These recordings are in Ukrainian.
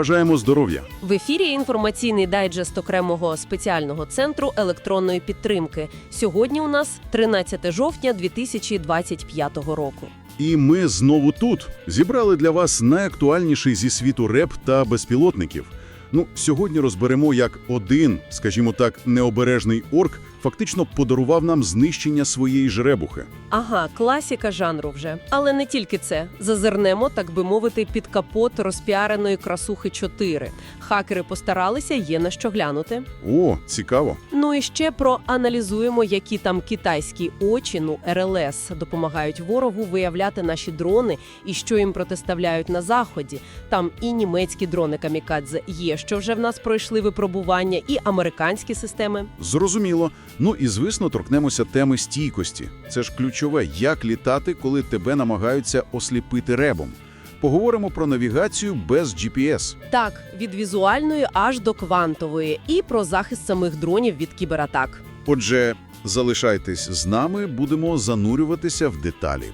Бажаємо здоров'я! В ефірі інформаційний дайджест окремого спеціального центру електронної підтримки. Сьогодні у нас 13 жовтня 2025 року. І ми знову тут зібрали для вас найактуальніший зі світу реп та безпілотників. Ну, сьогодні розберемо, як один, скажімо так, необережний орк фактично подарував нам знищення своєї жребухи. Ага, класіка жанру вже. Але не тільки це. Зазирнемо, так би мовити, під капот розпіареної красухи 4. Хакери постаралися, є на що глянути. О, цікаво. Ну і ще проаналізуємо, які там китайські очі, ну РЛС, допомагають ворогу виявляти наші дрони і що їм протиставляють на заході. Там і німецькі дрони камікадзе є, що вже в нас пройшли випробування, і американські системи. Зрозуміло. Ну і звісно, торкнемося теми стійкості. Це ж ключове, як літати, коли тебе намагаються осліпити ребом. Поговоримо про навігацію без GPS. Так, від візуальної аж до квантової, і про захист самих дронів від кібератак. Отже, залишайтесь з нами, будемо занурюватися в деталі.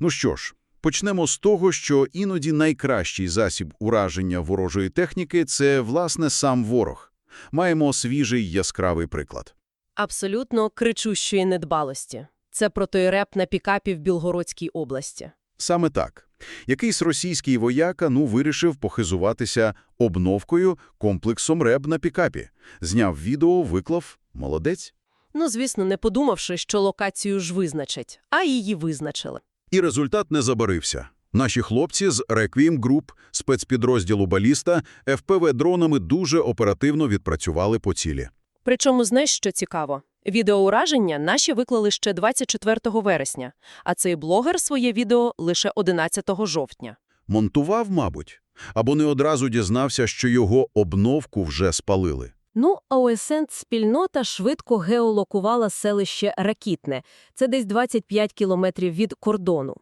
Ну що ж, почнемо з того, що іноді найкращий засіб ураження ворожої техніки – це, власне, сам ворог. Маємо свіжий яскравий приклад. Абсолютно кричущої недбалості. Це про той реп на пікапі в Білгородській області. Саме так. Якийсь російський вояка, ну, вирішив похизуватися обновкою комплексом РЕБ на пікапі. Зняв відео, виклав. Молодець. Ну, звісно, не подумавши, що локацію ж визначать, а її визначили. І результат не забарився. Наші хлопці з Requiem Group, спецпідрозділу «Баліста», ФПВ-дронами дуже оперативно відпрацювали по цілі. Причому, знаєш, що цікаво? Відеоураження наші виклали ще 24 вересня, а цей блогер своє відео лише 11 жовтня. Монтував, мабуть, або не одразу дізнався, що його обновку вже спалили. Ну, а ОСН-спільнота швидко геолокувала селище Ракітне. Це десь 25 кілометрів від кордону.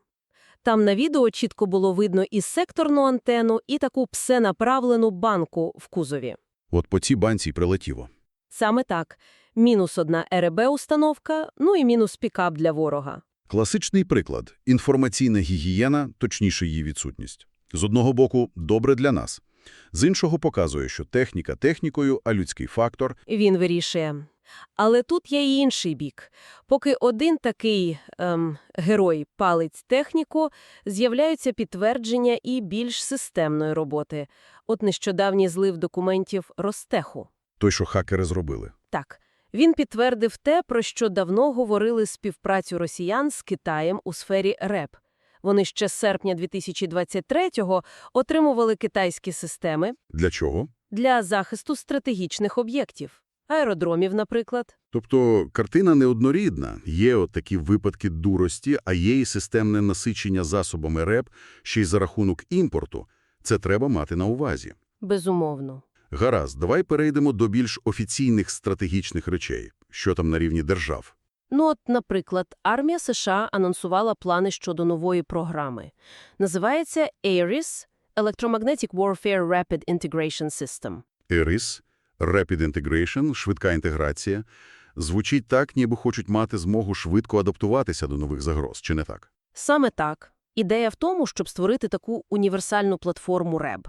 Там на відео чітко було видно і секторну антенну, і таку псенаправлену банку в кузові. От по цій банці й прилетіло. Саме так. Мінус одна РБ-установка, ну і мінус пікап для ворога. Класичний приклад – інформаційна гігієна, точніше її відсутність. З одного боку, добре для нас. З іншого показує, що техніка технікою, а людський фактор Він вирішує. Але тут є і інший бік. Поки один такий ем, герой палить техніку, з'являються підтвердження і більш системної роботи. От нещодавній злив документів Ростеху. той, що хакери зробили. Так, він підтвердив те, про що давно говорили співпрацю росіян з Китаєм у сфері РЕП. Вони ще з серпня 2023-го отримували китайські системи Для чого? для захисту стратегічних об'єктів. Аеродромів, наприклад. Тобто картина неоднорідна. Є от такі випадки дурості, а є і системне насичення засобами РЕП, ще й за рахунок імпорту. Це треба мати на увазі. Безумовно. Гаразд, давай перейдемо до більш офіційних стратегічних речей. Що там на рівні держав? Ну от, наприклад, армія США анонсувала плани щодо нової програми. Називається ARIS – Electromagnetic Warfare Rapid Integration System. ERIS, Rapid Integration, швидка інтеграція. Звучить так, ніби хочуть мати змогу швидко адаптуватися до нових загроз, чи не так? Саме так. Ідея в тому, щоб створити таку універсальну платформу РЕБ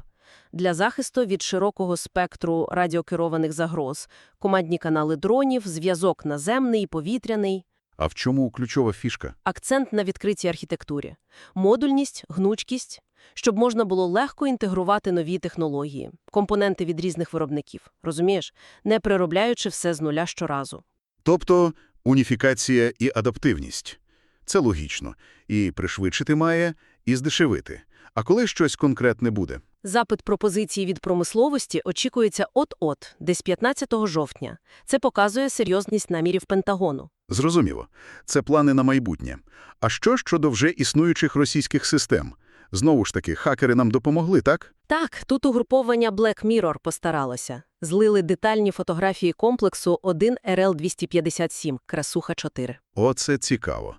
для захисту від широкого спектру радіокерованих загроз, командні канали дронів, зв'язок наземний і повітряний, А в чому ключова фішка? акцент на відкритій архітектурі, модульність, гнучкість, щоб можна було легко інтегрувати нові технології, компоненти від різних виробників, розумієш, не переробляючи все з нуля щоразу. Тобто уніфікація і адаптивність. Це логічно. І пришвидшити має, і здешевити. А коли щось конкретне буде? Запит пропозиції від промисловості очікується от-от, десь 15 жовтня. Це показує серйозність намірів Пентагону. Зрозуміло. Це плани на майбутнє. А що щодо вже існуючих російських систем? Знову ж таки, хакери нам допомогли, так? Так, тут угруповання Black Mirror постаралося. Злили детальні фотографії комплексу 1 РЛ-257, Красуха-4. Оце цікаво.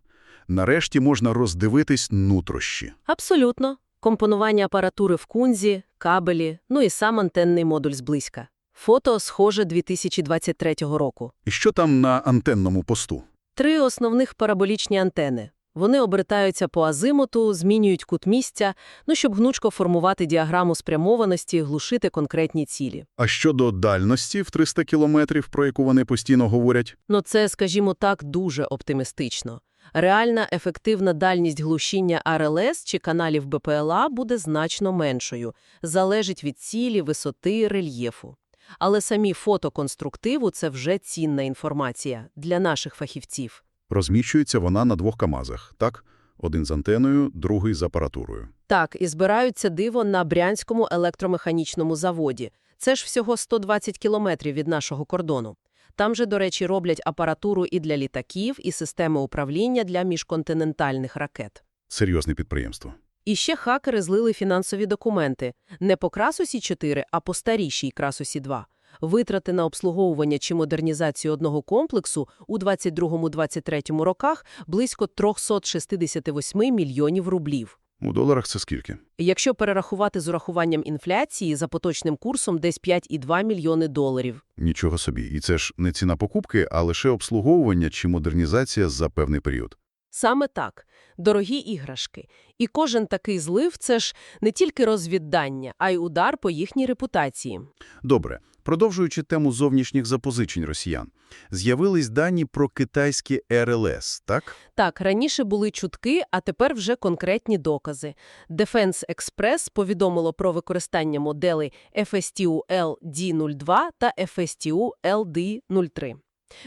Нарешті можна роздивитись нутрощі. Абсолютно. Компонування апаратури в кунзі, кабелі, ну і сам антенний модуль зблизька. Фото схоже 2023 року. І що там на антенному посту? Три основних параболічні антени. Вони обертаються по азимуту, змінюють кут місця, ну, щоб гнучко формувати діаграму спрямованості глушити конкретні цілі. А щодо дальності в 300 кілометрів, про яку вони постійно говорять? Ну це, скажімо так, дуже оптимістично. Реальна ефективна дальність глушіння РЛС чи каналів БПЛА буде значно меншою, залежить від цілі, висоти, рельєфу. Але самі фото конструктиву – це вже цінна інформація для наших фахівців. Розміщується вона на двох КАМАЗах, так? Один з антеною, другий з апаратурою. Так, і збираються диво на Брянському електромеханічному заводі. Це ж всього 120 кілометрів від нашого кордону. Там же, до речі, роблять апаратуру і для літаків, і системи управління для міжконтинентальних ракет. Серйозне підприємство. І ще хакери злили фінансові документи. Не по Красусі-4, а по старішій Красусі-2. Витрати на обслуговування чи модернізацію одного комплексу у 22-23 роках близько 368 мільйонів рублів. У доларах це скільки? Якщо перерахувати з урахуванням інфляції, за поточним курсом десь 5,2 мільйони доларів. Нічого собі. І це ж не ціна покупки, а лише обслуговування чи модернізація за певний період. Саме так. Дорогі іграшки. І кожен такий злив – це ж не тільки розвіддання, а й удар по їхній репутації. Добре. Продовжуючи тему зовнішніх запозичень росіян, з'явились дані про китайські РЛС, так? Так, раніше були чутки, а тепер вже конкретні докази. Defense Express повідомило про використання моделей FSTU LD02 та FSTU LD03.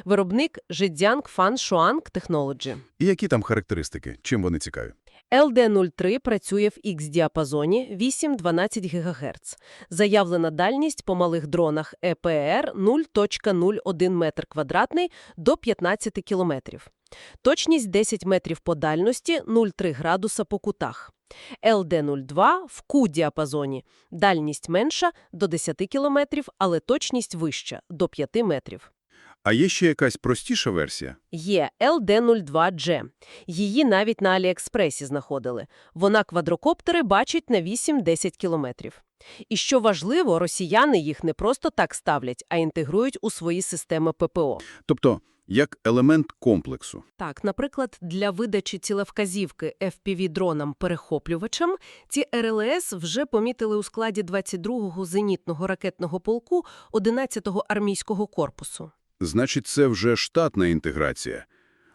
Виробник Zhejiang Fan Shuang Technology. І які там характеристики? Чим вони цікаві? LD03 працює в X-діапазоні 8-12 ГГц. Заявлена дальність по малих дронах ЕПР 0.01 метр квадратний до 15 кілометрів. Точність 10 метрів по дальності, 0,3 градуса по кутах. LD02 в Q-діапазоні. Дальність менша до 10 кілометрів, але точність вища до 5 метрів. А є ще якась простіша версія? Є LD-02G. Її навіть на Аліекспресі знаходили. Вона квадрокоптери бачить на 8-10 кілометрів. І що важливо, росіяни їх не просто так ставлять, а інтегрують у свої системи ППО. Тобто, як елемент комплексу. Так, наприклад, для видачі цілевказівки FPV-дронам-перехоплювачам ці РЛС вже помітили у складі 22-го зенітного ракетного полку 11-го армійського корпусу. Значить, це вже штатна інтеграція.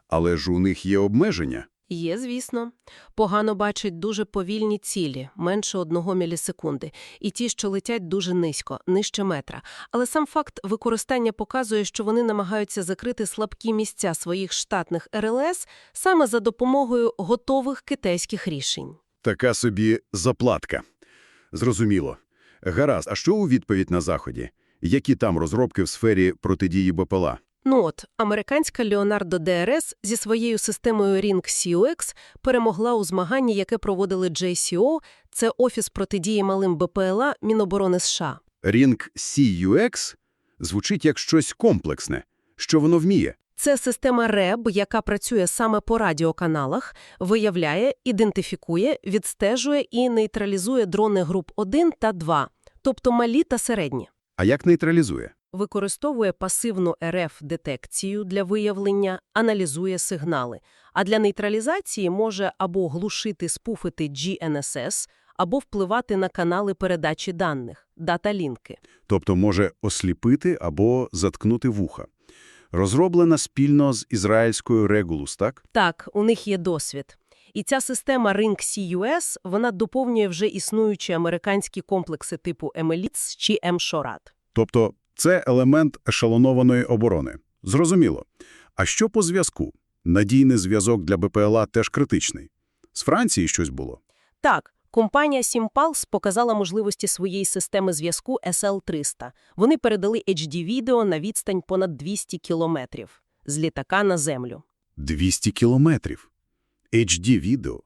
Але ж у них є обмеження. Є, звісно. Погано бачать дуже повільні цілі, менше одного мілісекунди, і ті, що летять дуже низько, нижче метра. Але сам факт використання показує, що вони намагаються закрити слабкі місця своїх штатних РЛС саме за допомогою готових китайських рішень. Така собі заплатка. Зрозуміло. Гаразд, а що у відповідь на Заході? Які там розробки в сфері протидії БПЛА? Ну от, американська Leonardo DRS зі своєю системою Ring CUX перемогла у змаганні, яке проводили JCO, це Офіс протидії малим БПЛА Міноборони США. Ring CUX звучить як щось комплексне. Що воно вміє? Це система РЕБ, яка працює саме по радіоканалах, виявляє, ідентифікує, відстежує і нейтралізує дрони груп 1 та 2, тобто малі та середні. А як нейтралізує? Використовує пасивну РФ-детекцію для виявлення, аналізує сигнали, а для нейтралізації може або глушити, спуфити GNSS, або впливати на канали передачі даних, дата-лінки. Тобто може осліпити або заткнути вуха. Розроблена спільно з ізраїльською Regulus, так? Так, у них є досвід. І ця система Ring CUS, вона доповнює вже існуючі американські комплекси типу MLITS чи M-SHORAD. Тобто це елемент ешелонованої оборони. Зрозуміло. А що по зв'язку? Надійний зв'язок для БПЛА теж критичний. З Франції щось було? Так, компанія Simpulse показала можливості своєї системи зв'язку SL-300. Вони передали HD-відео на відстань понад 200 кілометрів з літака на землю. 200 кілометрів. HD-відео.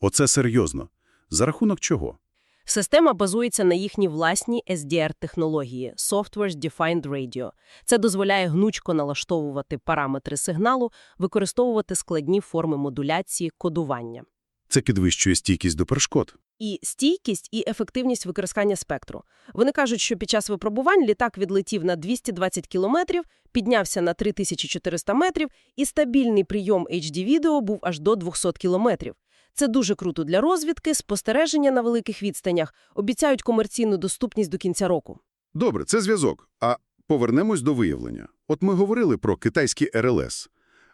Оце серйозно. За рахунок чого? Система базується на їхній власній SDR-технології – Software Defined Radio. Це дозволяє гнучко налаштовувати параметри сигналу, використовувати складні форми модуляції, кодування. Це підвищує стійкість до перешкод. І стійкість, і ефективність використання спектру. Вони кажуть, що під час випробувань літак відлетів на 220 кілометрів, піднявся на 3400 метрів, і стабільний прийом HD-відео був аж до 200 кілометрів. Це дуже круто для розвідки, спостереження на великих відстанях, обіцяють комерційну доступність до кінця року. Добре, це зв'язок. А повернемось до виявлення. От ми говорили про китайські РЛС.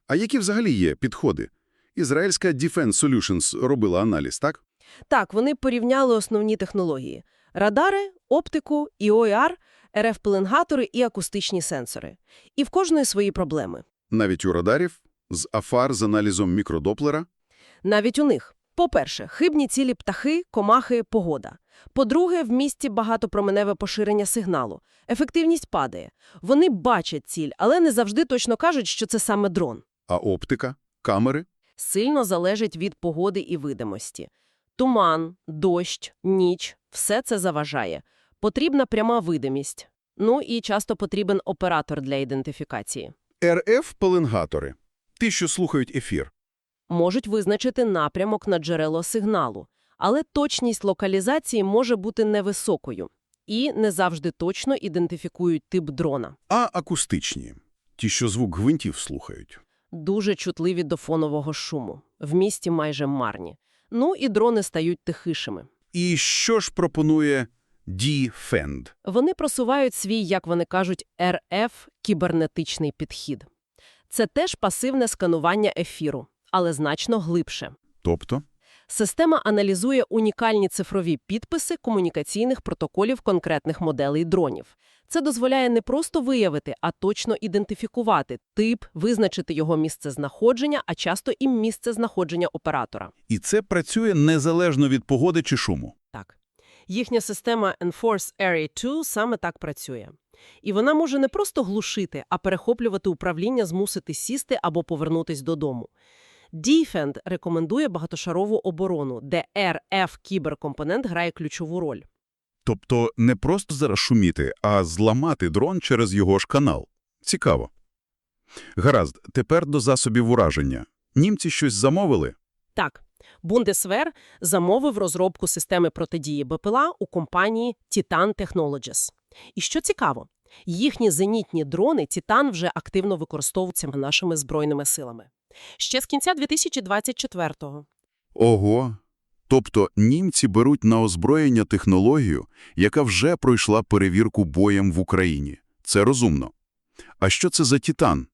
А які взагалі є підходи? Ізраїльська Defense Solutions робила аналіз, так? Так, вони порівняли основні технології – радари, оптику, ІОР, РФ-пеленгатори і акустичні сенсори. І в кожної свої проблеми. Навіть у радарів, з АФАР з аналізом мікродоплера. Навіть у них. По-перше, хибні цілі птахи, комахи, погода. По-друге, в місті багатопроменеве поширення сигналу. Ефективність падає. Вони бачать ціль, але не завжди точно кажуть, що це саме дрон. А оптика, камери? Сильно залежить від погоди і видимості. Туман, дощ, ніч – все це заважає. Потрібна пряма видимість. Ну і часто потрібен оператор для ідентифікації. РФ-пеленгатори. Ті, що слухають ефір. Можуть визначити напрямок на джерело сигналу, але точність локалізації може бути невисокою і не завжди точно ідентифікують тип дрона. А акустичні. Ті, що звук гвинтів слухають. Дуже чутливі до фонового шуму. В місті майже марні. Ну і дрони стають тихішими. І що ж пропонує D-Fend? Вони просувають свій, як вони кажуть, РФ – кібернетичний підхід. Це теж пасивне сканування ефіру, але значно глибше. Тобто? Система аналізує унікальні цифрові підписи комунікаційних протоколів конкретних моделей дронів. Це дозволяє не просто виявити, а точно ідентифікувати тип, визначити його місцезнаходження, а часто і місцезнаходження оператора. І це працює незалежно від погоди чи шуму. Так. Їхня система Enforce Area 2 саме так працює. І вона може не просто глушити, а перехоплювати управління, змусити сісти або повернутись додому. Defend рекомендує багатошарову оборону, де RF-кіберкомпонент грає ключову роль. Тобто не просто зараз шуміти, а зламати дрон через його ж канал. Цікаво. Гаразд, тепер до засобів ураження. Німці щось замовили? Так, Бундесвер замовив розробку системи протидії БПЛА у компанії Titan Technologies. І що цікаво, їхні зенітні дрони Titan вже активно використовуються нашими збройними силами. Ще з кінця 2024-го. Ого! Тобто німці беруть на озброєння технологію, яка вже пройшла перевірку боєм в Україні. Це розумно. А що це за «Титан»?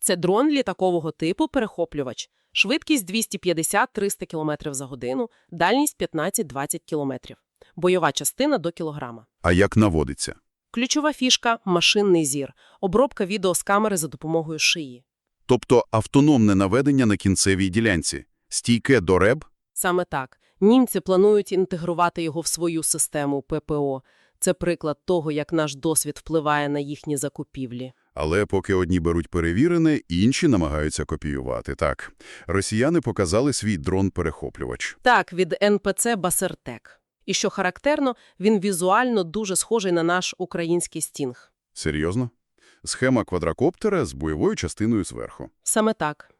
Це дрон літакового типу перехоплювач. Швидкість 250-300 км за годину, дальність 15-20 км. Бойова частина до кілограма. А як наводиться? Ключова фішка – машинний зір. Обробка відео з камери за допомогою шиї. Тобто автономне наведення на кінцевій ділянці. Стійке до РЕБ? Саме так. Німці планують інтегрувати його в свою систему ППО. Це приклад того, як наш досвід впливає на їхні закупівлі. Але поки одні беруть перевірене, інші намагаються копіювати. Так, росіяни показали свій дрон-перехоплювач. Так, від НПЦ «Басертек». І що характерно, він візуально дуже схожий на наш український стінг. Серйозно? Схема квадрокоптера з бойовою частиною зверху. Саме так.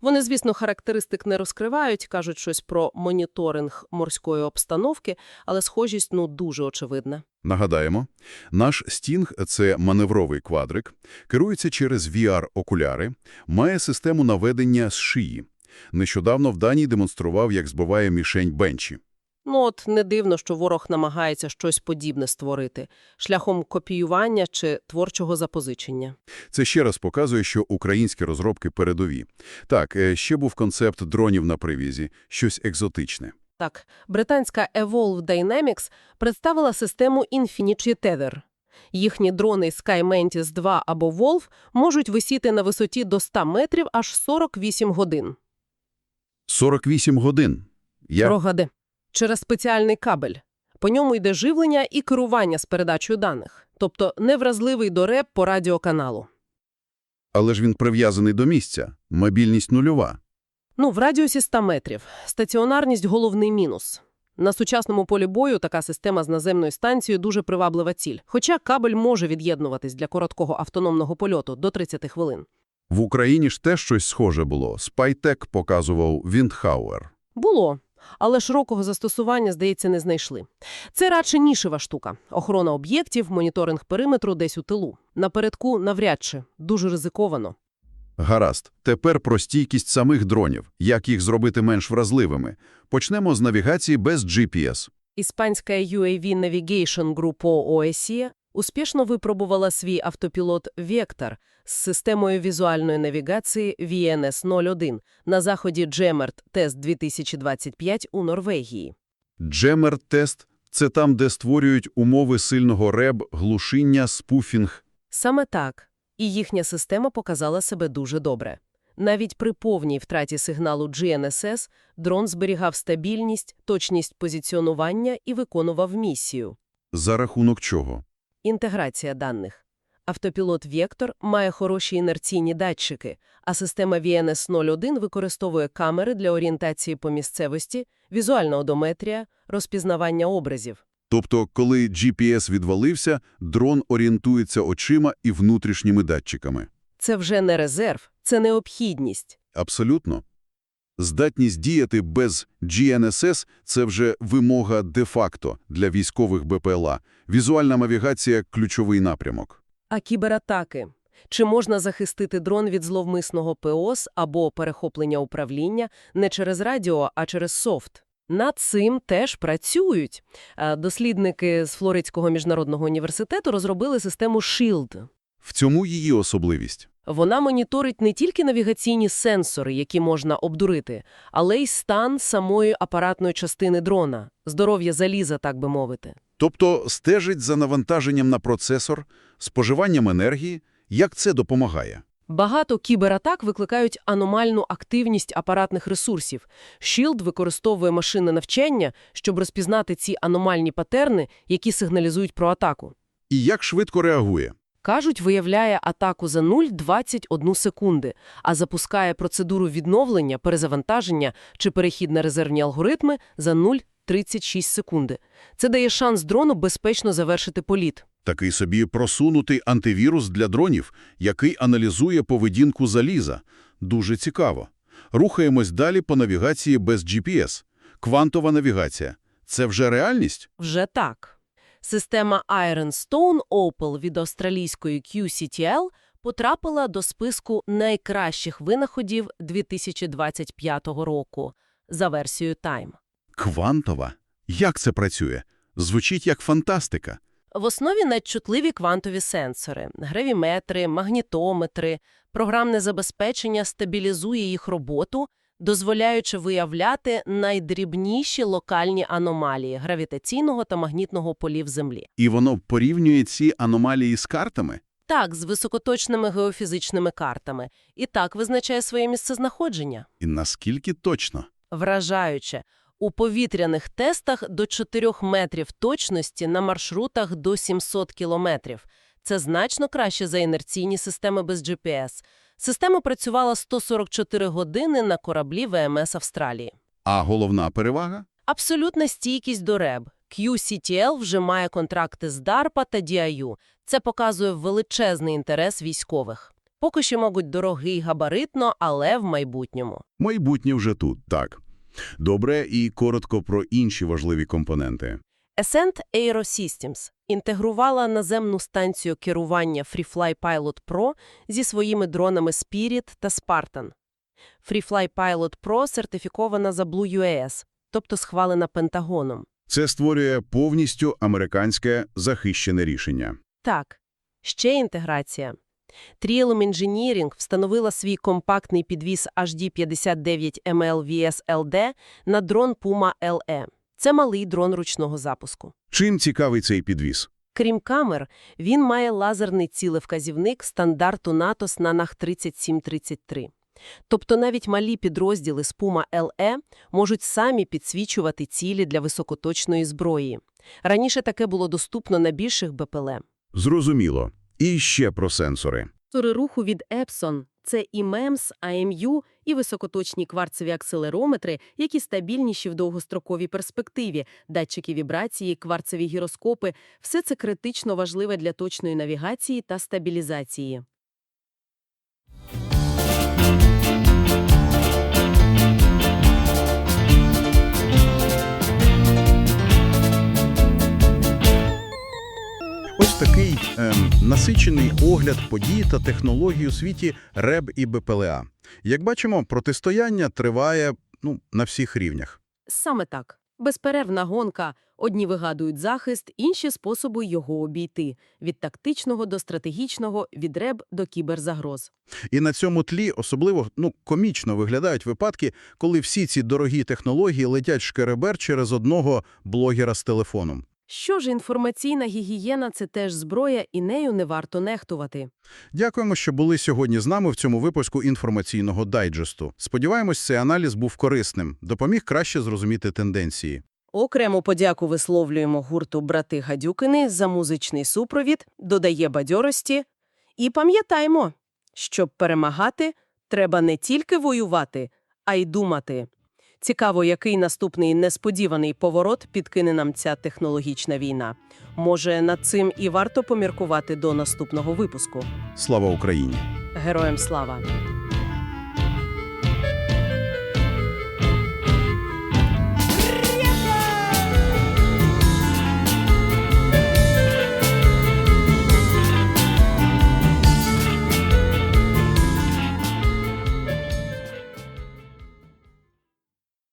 Вони, звісно, характеристик не розкривають, кажуть щось про моніторинг морської обстановки, але схожість, ну, дуже очевидна. Нагадаємо, наш стінг – це маневровий квадрик, керується через VR-окуляри, має систему наведення з шиї. Нещодавно в Данії демонстрував, як збиває мішень Бенчі. Ну от не дивно, що ворог намагається щось подібне створити, шляхом копіювання чи творчого запозичення. Це ще раз показує, що українські розробки передові. Так, е, ще був концепт дронів на привізі, щось екзотичне. Так, британська Evolve Dynamics представила систему Infinity Tether. Їхні дрони Sky Mantis 2 або Wolf можуть висіти на висоті до 100 метрів аж 48 годин. 48 годин. Я... Прогади. Через спеціальний кабель. По ньому йде живлення і керування з передачею даних, тобто невразливий до реп по радіоканалу. Але ж він прив'язаний до місця. Мобільність нульова. Ну, в радіусі 100 метрів. Стаціонарність – головний мінус. На сучасному полі бою така система з наземною станцією дуже приваблива ціль. Хоча кабель може від'єднуватись для короткого автономного польоту до 30 хвилин. В Україні ж теж щось схоже було. Спайтек показував Віндхауер. Було. Але широкого застосування, здається, не знайшли. Це радше нішева штука. Охорона об'єктів, моніторинг периметру десь у тилу. Напередку навряд чи. Дуже ризиковано. Гаразд. Тепер про стійкість самих дронів. Як їх зробити менш вразливими? Почнемо з навігації без GPS. Іспанська UAV Navigation Group ОСІ успішно випробувала свій автопілот «Вектор» з системою візуальної навігації VNS-01 на заході Джемерт Тест 2025 у Норвегії. Джемер-тест – це там, де створюють умови сильного реб, глушіння, спуфінг. Саме так. І їхня система показала себе дуже добре. Навіть при повній втраті сигналу GNSS дрон зберігав стабільність, точність позиціонування і виконував місію. За рахунок чого? Інтеграція даних. Автопілот «Вектор» має хороші інерційні датчики, а система VNS-01 використовує камери для орієнтації по місцевості, візуальна одометрія, розпізнавання образів. Тобто, коли GPS відвалився, дрон орієнтується очима і внутрішніми датчиками. Це вже не резерв, це необхідність. Абсолютно. Здатність діяти без GNSS – це вже вимога де-факто для військових БПЛА. Візуальна навігація – ключовий напрямок. А кібератаки? Чи можна захистити дрон від зловмисного ПОС або перехоплення управління не через радіо, а через софт? Над цим теж працюють. Е, Дослідники з Флоридського міжнародного університету розробили систему SHIELD. В цьому її особливість. Вона моніторить не тільки навігаційні сенсори, які можна обдурити, але й стан самої апаратної частини дрона, здоров'я заліза, так би мовити. Тобто стежить за навантаженням на процесор, споживанням енергії. Як це допомагає? Багато кібератак викликають аномальну активність апаратних ресурсів. Shield використовує машинне навчання, щоб розпізнати ці аномальні патерни, які сигналізують про атаку. І як швидко реагує? Кажуть, виявляє атаку за 0,21 секунди, а запускає процедуру відновлення, перезавантаження чи перехід на резервні алгоритми за 0,36 секунди. Це дає шанс дрону безпечно завершити політ. Такий собі просунутий антивірус для дронів, який аналізує поведінку заліза. Дуже цікаво. Рухаємось далі по навігації без GPS. Квантова навігація. Це вже реальність? Вже так. Система Ironstone Opal від австралійської QCTL потрапила до списку найкращих винаходів 2025 року за версією Time. Квантова? Як це працює? Звучить як фантастика. В основі надчутливі квантові сенсори, гравіметри, магнітометри, програмне забезпечення стабілізує їх роботу, дозволяючи виявляти найдрібніші локальні аномалії гравітаційного та магнітного полів Землі. І воно порівнює ці аномалії з картами? Так, з високоточними геофізичними картами. І так визначає своє місцезнаходження. І наскільки точно? Вражаюче. У повітряних тестах до 4 метрів точності на маршрутах до 700 кілометрів. Це значно краще за інерційні системи без GPS. Система працювала 144 години на кораблі ВМС Австралії. А головна перевага? Абсолютна стійкість до РЕБ. QCTL вже має контракти з DARPA та DIU. Це показує величезний інтерес військових. Поки що, мабуть, дорогий габаритно, але в майбутньому. Майбутнє вже тут, так. Добре, і коротко про інші важливі компоненти. Ascent Aero Systems інтегрувала наземну станцію керування FreeFly Pilot Pro зі своїми дронами Spirit та Spartan. FreeFly Pilot Pro сертифікована за Blue UAS, тобто схвалена Пентагоном. Це створює повністю американське захищене рішення. Так, ще інтеграція. Trialum Engineering встановила свій компактний підвіз HD59ML VS-LD на дрон Puma LE. Це малий дрон ручного запуску. Чим цікавий цей підвіз? Крім камер, він має лазерний цілевказівник стандарту НАТО Снанах 3733. Тобто навіть малі підрозділи з Puma LE можуть самі підсвічувати цілі для високоточної зброї. Раніше таке було доступно на більших БПЛ. Зрозуміло. І ще про сенсори. Сенсори руху від Epson – це і МЕМС, АМЮ, і високоточні кварцеві акселерометри, які стабільніші в довгостроковій перспективі, датчики вібрації, кварцеві гіроскопи – все це критично важливе для точної навігації та стабілізації. Насичений огляд подій та технологій у світі РЕБ і БПЛА. Як бачимо, протистояння триває ну, на всіх рівнях. Саме так. Безперервна гонка. Одні вигадують захист, інші – способи його обійти. Від тактичного до стратегічного, від реб до кіберзагроз. І на цьому тлі особливо ну, комічно виглядають випадки, коли всі ці дорогі технології летять шкеребер через одного блогера з телефоном. Що ж, інформаційна гігієна – це теж зброя, і нею не варто нехтувати. Дякуємо, що були сьогодні з нами в цьому випуску інформаційного дайджесту. Сподіваємось, цей аналіз був корисним, допоміг краще зрозуміти тенденції. Окрему подяку висловлюємо гурту «Брати Гадюкини» за музичний супровід, додає бадьорості. І пам'ятаймо, щоб перемагати, треба не тільки воювати, а й думати. Цікаво, який наступний несподіваний поворот підкине нам ця технологічна війна. Може, над цим і варто поміркувати до наступного випуску. Слава Україні! Героям слава!